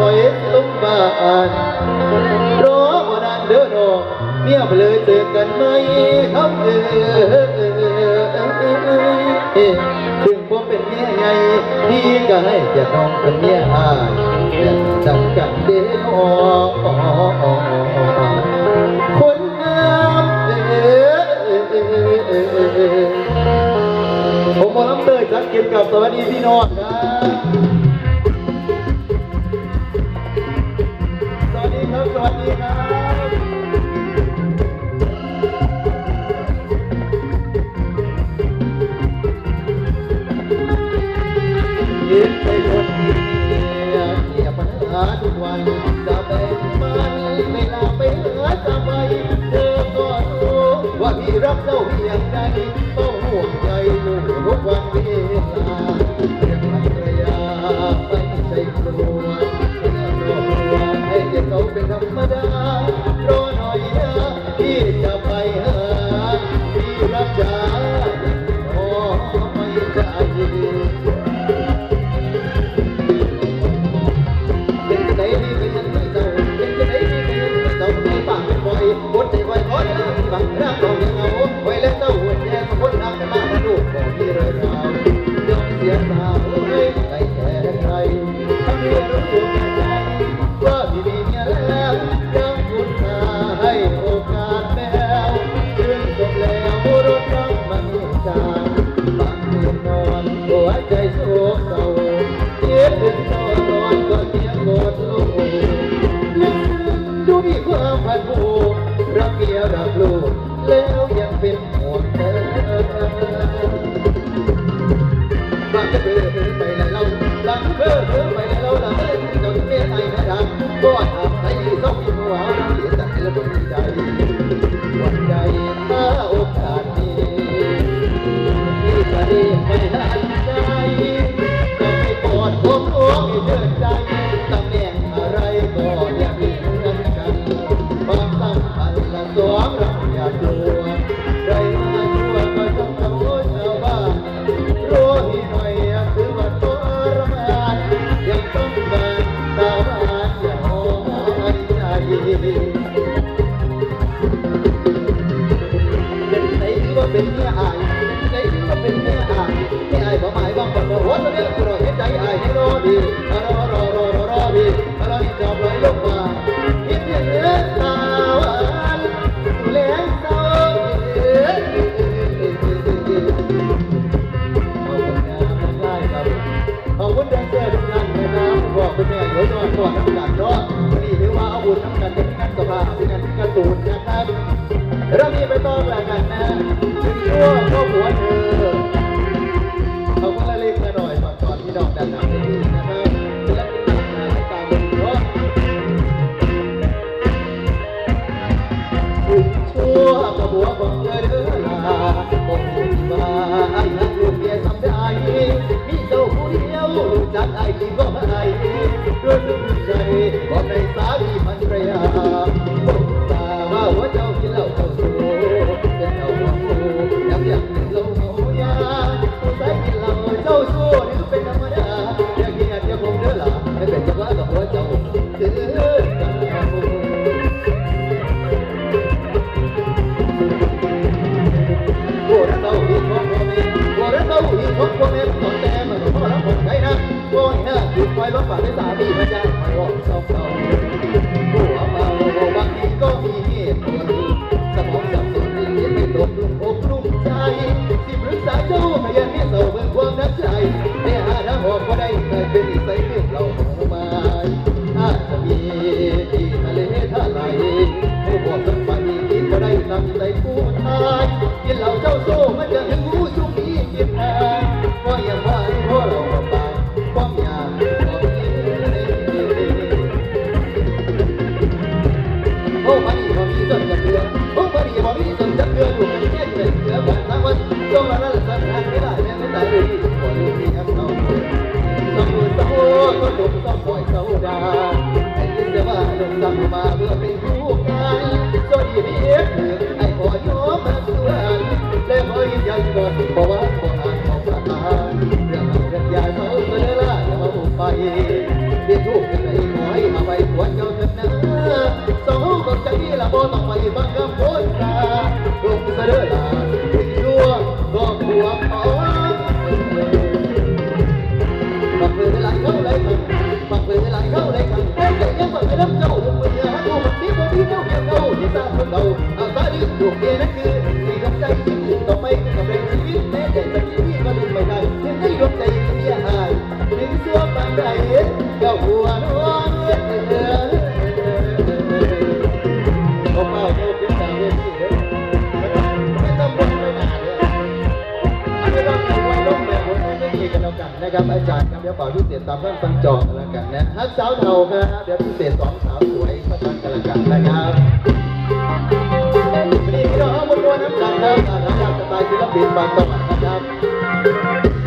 ลอยลุ่มบ้านรอบ่นานเดินออกเมียไปเลยเจอกันไหมครับเออถึงบ่เป็นเมียใหญ่พี่ก็ให้จะน้องเป็นเมียอายจะจังกันเด้อน้องคนงามเออเอผมมอล้ำเตยจักเกียรติกับสวัสดีพี่น้องครับ รักเจ้าเพียงใด ใจโศกเก็บเป็นเศนก็เสียหมดลมด้วยความผันผวนรักเดียวรักลูกแล้วยังเป็นห่วงเธอบังอิญไปแล้วลังเพ้อไปแล้วหลังเอ้ยนเมียไอ้นะรักก็ الدايم กระตูนนะครับเรามีไปต้องแหละกันนะถึงชั่วก็หัวเธอเขาก็ละเล็กน่อยฝากสอนพี่น้องดนหนังได้ดีนะครัและเป็นการตามเพราะคุณชั่วกระบัวของเธอเด้อลาผมสุดบ้านลูกเดียทำได้มีเจ้าผู้เดียวรักไอ้ที่ก็ไม่รู้สึก รถพวกเอ็มสนแต่เหมืนนพ่ารับผมไงนะโอ้ยเนอะปล่อยรถฝากในสามีมาจะาไม่รอกชองเขาหัวเมาบางทีก็มีเหตุผลสมองสับสนเรียนไม่ตกลุ่มอกลุ่มใจที่ปรึกษาเจ้าขยานที่เสาเบิกความนักใจ ว่าผมต้องปล่อยเขาดาไอ้ยินจะว่าลงสั่งมาเพื่อเป็นผู้นายจนเรียเถึงไอ้ขอยอมมาตัวและขอยืนยันก่อนบอกว่าบอกอ่านของประธานเรื่องเรื่องยาเขาเสนอละจะมาผมไปเรียนลูกเป็นไอ้หอยเอาไปควรเจ้าเถิดนะสองกับใจละบ่ต้องไปบังคับ เราอาศัยปลูกเองนั่คือมีรับใจที่ต่อไปกับเรื่องชีวิตแม้แต่จะคิดที่ก็ดึไม่ได้ยังได้รับใจที่เสียหายถึงเสื้อปางใดเจ้าหัวนวลเออเขาเมาเขาเพี้ยนตามเรื่องที่เด้อไม่ต้องบ่นไม่นาเลยอันนี้ต้องการว่าล้มแบบคนไม่ดีกันแล้วกันนะครับอาจารย์ครับเดี๋ยวเป่อพิเศษตามท่านฟังจองกันแล้วกันนะฮักสาวเทาครับเดี๋ยวพิเศษสองสาวสวยมาทักกันแล้วกันนะครับ มวลมวลน้ำกันครับอายามสไตล์ศิลปินบางจังหวัดนะครับ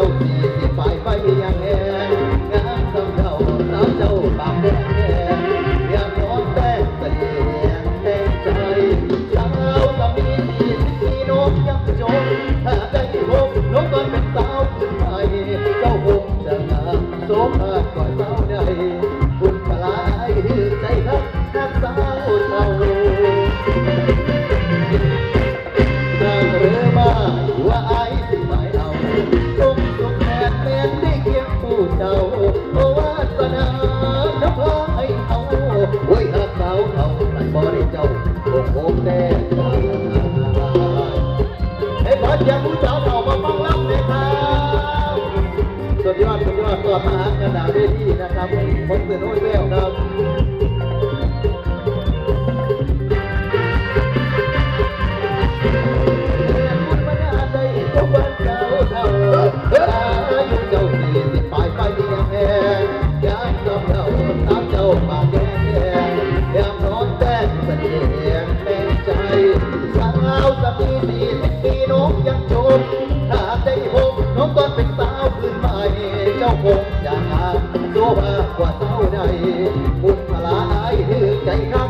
ยุ เคียงผู้เจ้าโอวาสนาน้ำพาให้เอาไว้ยหากสาวเอาแต่บ่ได้เจ้าคงคงแน่ให้ขอเสียงผู้สาวเอามาฟังรับเลยครับสุดยอดสุดยอดตัวมหากระดาษเวทีนะครับผมเตื่นโอ้ยแววครับเจ้ายถื